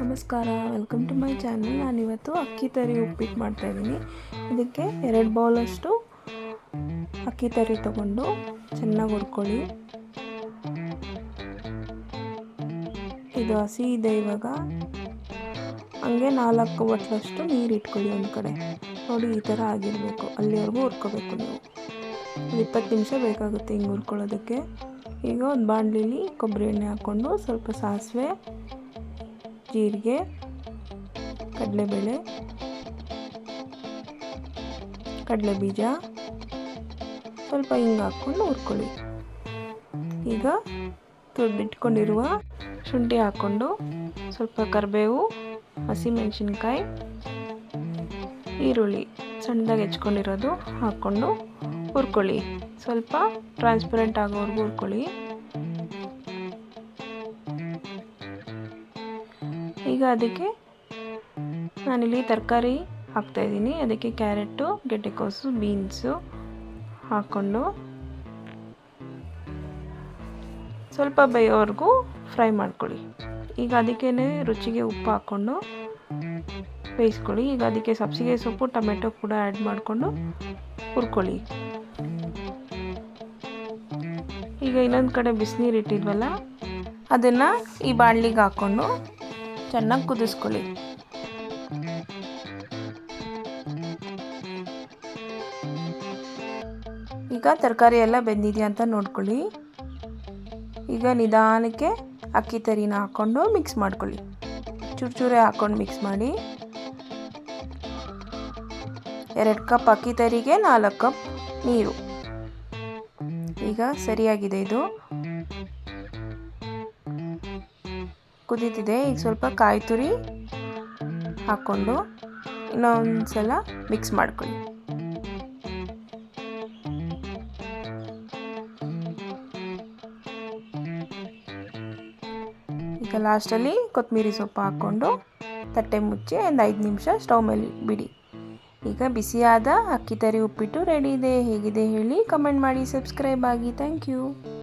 ನಮಸ್ಕಾರ welcome to my channel ನಾನಿವತ್ತು ಅಕ್ಕಿ ತರಿ ಉಪ್ಪಿಟ್ಟು ಮಾಡ್ತಾಯಿದ್ದೀನಿ ಇದಕ್ಕೆ ಎರಡು ಬೌಲಷ್ಟು ಅಕ್ಕಿ ತರಿ ತಗೊಂಡು ಚೆನ್ನಾಗಿ ಹುರ್ಕೊಳ್ಳಿ. ಇದು ಹಸಿ ಇದೆ ಇವಾಗ. ಹಂಗೆ ನಾಲ್ಕು ಬಟ್ಲಷ್ಟು ನೀರು ಇಟ್ಕೊಳ್ಳಿ ಒಂದು ಕಡೆ. ನೋಡಿ, ಈ ಥರ ಆಗಿರಬೇಕು. ಅಲ್ಲಿವರೆಗೂ ಹುರ್ಕೋಬೇಕು ನೀವು. ಒಂದು ಇಪ್ಪತ್ತು ನಿಮಿಷ ಬೇಕಾಗುತ್ತೆ ಹಿಂಗೆ ಹುರ್ಕೊಳ್ಳೋದಕ್ಕೆ. ಈಗ ಒಂದು ಬಾಣಲಿಲಿ ಕೊಬ್ಬರಿ ಎಣ್ಣೆ ಹಾಕ್ಕೊಂಡು ಸ್ವಲ್ಪ ಸಾಸಿವೆ ಜೀರಿಗೆ, ಕಡಲೆಬೇಳೆ ಕಡಲೆ ಬೀಜ ಸ್ವಲ್ಪ ಹಿಂಗೆ ಹಾಕ್ಕೊಂಡು ಹುರ್ಕೊಳ್ಳಿ. ಈಗ ತುರಿದಿಟ್ಕೊಂಡಿರುವ ಶುಂಠಿ ಹಾಕ್ಕೊಂಡು ಸ್ವಲ್ಪ ಕರಿಬೇವು, ಹಸಿಮೆಣಸಿನ್ಕಾಯಿ, ಈರುಳ್ಳಿ ಸಣ್ಣದಾಗಿ ಹೆಚ್ಕೊಂಡಿರೋದು ಹಾಕ್ಕೊಂಡು ಹುರ್ಕೊಳ್ಳಿ. ಸ್ವಲ್ಪ ಟ್ರಾನ್ಸ್ಪರೆಂಟ್ ಆಗೋವರೆಗೂ ಹುರ್ಕೊಳ್ಳಿ. ಈಗ ಅದಕ್ಕೆ ನಾನಿಲ್ಲಿ ತರಕಾರಿ ಹಾಕ್ತಾಯಿದ್ದೀನಿ ಅದಕ್ಕೆ ಕ್ಯಾರೆಟು ಗೆಡ್ಡೆಕೋಸು, ಬೀನ್ಸು ಹಾಕ್ಕೊಂಡು ಸ್ವಲ್ಪ ಬೇಯೋವರೆಗೂ ಫ್ರೈ ಮಾಡ್ಕೊಳ್ಳಿ. ಈಗ ಅದಕ್ಕೇ ರುಚಿಗೆ ಉಪ್ಪು ಹಾಕ್ಕೊಂಡು ಬೇಯಿಸ್ಕೊಳ್ಳಿ. ಈಗ ಅದಕ್ಕೆ ಸಬ್ಸಿಗೆ ಸೊಪ್ಪು, ಟೊಮೆಟೊ ಕೂಡ ಆ್ಯಡ್ ಮಾಡಿಕೊಂಡು ಹುರ್ಕೊಳ್ಳಿ. ಈಗ ಇನ್ನೊಂದು ಕಡೆ ಬಿಸಿನೀರು ಇಟ್ಟಿದ್ವಲ್ಲ, ಅದನ್ನು ಈ ಬಾಣಲಿಗೆ ಹಾಕ್ಕೊಂಡು ಚೆನ್ನಾಗಿ ಕುದಿಸ್ಕೊಳ್ಳಿ. ಈಗ ತರಕಾರಿ ಎಲ್ಲ ಬೆಂದಿದೆಯಾ ಅಂತ ನೋಡ್ಕೊಳ್ಳಿ. ಈಗ ನಿಧಾನಕ್ಕೆ ಅಕ್ಕಿ ತರಿನ ಹಾಕ್ಕೊಂಡು ಮಿಕ್ಸ್ ಮಾಡ್ಕೊಳ್ಳಿ. ಚೂರು ಚೂರೆ ಹಾಕ್ಕೊಂಡು ಮಿಕ್ಸ್ ಮಾಡಿ. ಎರಡು ಕಪ್ ಅಕ್ಕಿ ತರಿಗೆ, ನಾಲ್ಕು ಕಪ್ ನೀರು. ಈಗ ಸರಿಯಾಗಿದೆ ಇದು. ಕುದೀತಿದೆ. ಈಗ ಸ್ವಲ್ಪ ಕಾಯಿ ತುರಿ ಹಾಕ್ಕೊಂಡು ಇನ್ನೊಂದು ಸಲ ಮಿಕ್ಸ್ ಮಾಡ್ಕೊಳ್ಳಿ. ಈಗ ಲಾಸ್ಟಲ್ಲಿ ಕೊತ್ತಂಬರಿ ಸೊಪ್ಪು ಹಾಕ್ಕೊಂಡು ತಟ್ಟೆ ಮುಚ್ಚಿ ಒಂದು ಐದು ನಿಮಿಷ ಸ್ಟವ್ ಮೇಲೆ ಬಿಡಿ. ಈಗ ಬಿಸಿಯಾದ ಅಕ್ಕಿ ತರಿ ಉಪ್ಪಿಟ್ಟು ರೆಡಿ ಇದೆ. ಹೇಗಿದೆ ಹೇಳಿ ಕಮೆಂಟ್ ಮಾಡಿ. ಸಬ್ಸ್ಕ್ರೈಬ್ ಆಗಿ. Thank you